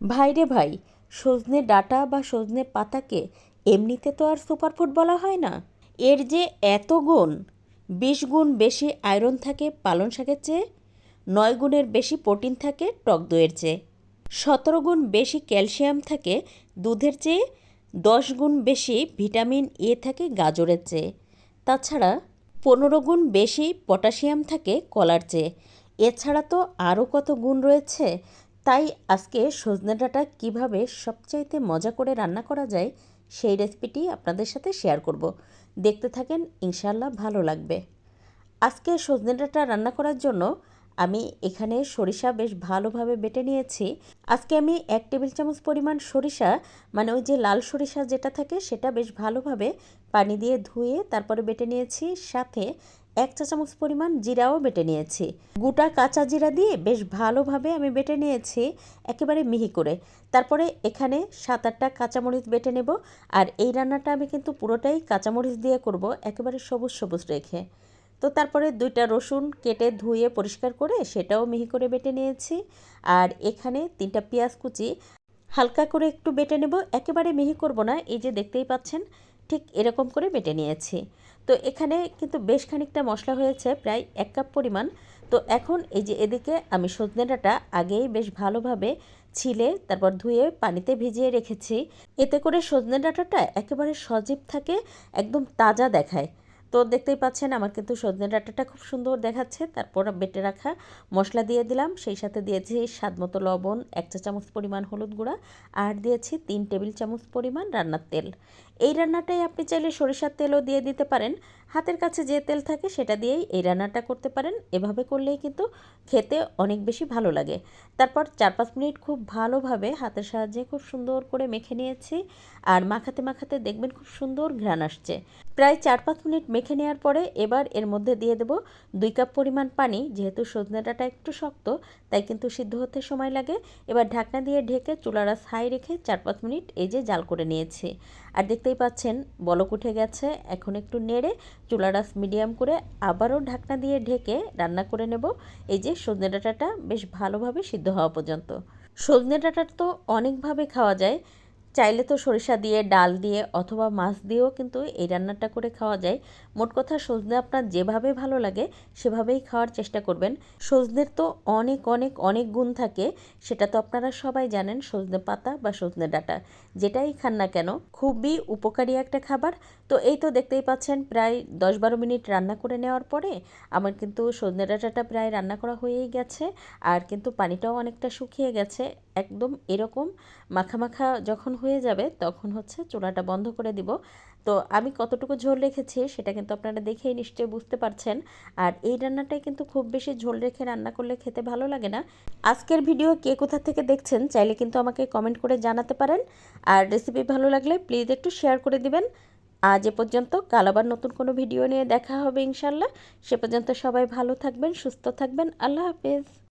ভাইরে ভাই, সজনে ডাঁটা বা সজনে পাতাকে এমনিতে তো আর সুপারফুড বলা হয় না। এর যে এত গুণ, বিশ গুণ বেশি আয়রন থাকে পালং শাকের চেয়ে, নয় গুণের বেশি প্রোটিন থাকে টক দইয়ের চেয়ে। সতেরো গুণ বেশি ক্যালসিয়াম থাকে দুধের চেয়ে, দশ গুণ বেশি ভিটামিন এ থাকে গাজরের চেয়ে। তাছাড়া পনেরো গুণ বেশি পটাশিয়াম থাকে কলার চেয়ে। এছাড়া তো আরও কত গুণ রয়েছে তাই আজকে সজনে ডাঁটা কীভাবে সবচাইতে মজা করে রান্না করা যায় সেই রেসিপিটি আপনাদের সাথে শেয়ার করব। দেখতে থাকেন ইনশাল্লাহ ভালো লাগবে। আজকে সজনে ডাঁটা রান্না করার জন্য আমি এখানে সরিষা বেশ ভালোভাবে বেটে নিয়েছি। আজকে আমি এক টেবিল চামচ পরিমাণ সরিষা মানে ওই যে লাল সরিষা যেটা থাকে সেটা বেশ ভালোভাবে পানি দিয়ে ধুয়ে তারপরে বেটে নিয়েছি। সাথে এক চা চামচ পরিমাণ জিরাও বেটে নিয়েছি। গোটা কাঁচা জিরা দিয়ে বেশ ভালোভাবে আমি বেটে নিয়েছি, একেবারে মিহি করে। তারপরে এখানে সাত আটটা কাঁচামরিচ বেটে নেব আর এই রান্নাটা আমি কিন্তু পুরোটাই কাঁচামরিচ দিয়ে করব, একেবারে সবুজ সবুজ রেখে। তো তারপরে দুইটা রসুন কেটে ধুয়ে পরিষ্কার করে সেটাও মিহি করে বেটে নিয়েছি আর এখানে তিনটা পেঁয়াজ কুচি হালকা করে একটু বেটে নেব, একেবারে মিহি করব না, এই যে দেখতেই পাচ্ছেন ঠিক এরকম করে বেটে নিয়েছি। তো এখানে কিন্তু বেশ খানিকটা মশলা হয়েছে, প্রায় এক কাপ পরিমাণ। তো এখন এই যে এদিকে আমি সজনে ডাঁটা আগেই বেশ ভালোভাবে ছিলে, তারপর ধুয়ে পানিতে ভিজিয়ে রেখেছি। এতে করে সজনে ডাঁটাটা একেবারে সজীব থাকে, একদম তাজা দেখায়। তো দেখতেই পাচ্ছেন আমার কিন্তু সজনে ডাঁটাটা খুব সুন্দর দেখাচ্ছে। তারপর বেটে রাখা মশলা দিয়ে দিলাম। সেই সাথে দিয়েছি স্বাদ মতো লবণ, এক চা চামচ পরিমাণ হলুদ গুঁড়া আর দিয়েছি তিন টেবিল চামচ পরিমাণ রান্নার তেল। এই রান্নাটাই আপনি চাইলে সরিষার তেলও দিয়ে দিতে পারেন। হাতের কাছে যে তেল থাকে সেটা দিয়েই এই রান্নাটা করতে পারেন। এভাবে করলেই কিন্তু খেতে অনেক বেশি ভালো লাগে। তারপর চার পাঁচ মিনিট খুব ভালোভাবে হাতের সাহায্যে খুব সুন্দর করে মেখে নিয়েছি। আর মাখাতে মাখাতে দেখবেন খুব সুন্দর ঘ্রাণ আসছে। প্রায় চার পাঁচ মিনিট মেখে নেওয়ার পরে এবার এর মধ্যে দিয়ে দেব দুই কাপ পরিমাণ পানি। যেহেতু সজনে ডাঁটা একটু শক্ত, তাই কিন্তু সিদ্ধ হতে সময় লাগে। এবার ঢাকনা দিয়ে ঢেকে চুলারা ছাই রেখে চার পাঁচ মিনিট এই যে জাল করে নিয়েছি। আর দেখতেই পাচ্ছেন, বলক উঠে গেছে। এখন একটু নেড়ে চুলারাস মিডিয়াম করে আবারও ঢাকনা দিয়ে ঢেকে রান্না করে নেব। এই যে সজনে ডাঁটাটা বেশ ভালোভাবে সিদ্ধ হওয়া পর্যন্ত। সজনে ডাঁটা তো অনেকভাবে খাওয়া যায়। চাইলে তো সরিষা দিয়ে, ডাল দিয়ে অথবা মাছ দিয়েও কিন্তু এই রান্নাটা করে খাওয়া যায়। মোট কথা সজনে আপনার যেভাবে ভালো লাগে সেভাবেই খাওয়ার চেষ্টা করবেন। সজনের তো অনেক অনেক অনেক গুণ থাকে, সেটা তো আপনারা সবাই জানেন, সজনে পাতা বা সজনে ডাঁটা। যেটাই খান না কেন, খুবই উপকারী একটা খাবার। তো এই তো দেখতেই পাচ্ছেন, প্রায় দশ বারো মিনিট রান্না করে নেওয়ার পরে আমার কিন্তু সজনে ডাঁটাটা প্রায় রান্না করা হয়েই গেছে। আর কিন্তু পানিটাও অনেকটা শুকিয়ে গেছে। একদম এরকম মাখা মাখা যখন হয়ে যাবে তখন হচ্ছে চুলাটা বন্ধ করে দিব। তো আমি কতটুকু ঝোল রেখেছি সেটা কিন্তু আপনারা দেখেই নিশ্চয়ই বুঝতে পারছেন। আর এই রান্নাটাই কিন্তু খুব বেশি ঝোল রেখে রান্না করলে খেতে ভালো লাগে না। আজকের ভিডিও কে কোথা থেকে দেখছেন চাইলে কিন্তু আমাকে কমেন্ট করে জানাতে পারেন। আর রেসিপি ভালো লাগলে প্লিজ একটু শেয়ার করে দিবেন। আজ এ পর্যন্ত, কাল আবার নতুন কোনো ভিডিও নিয়ে দেখা হবে ইনশাল্লাহ সে পর্যন্ত সবাই ভালো থাকবেন, সুস্থ থাকবেন। আল্লাহ হাফেজ।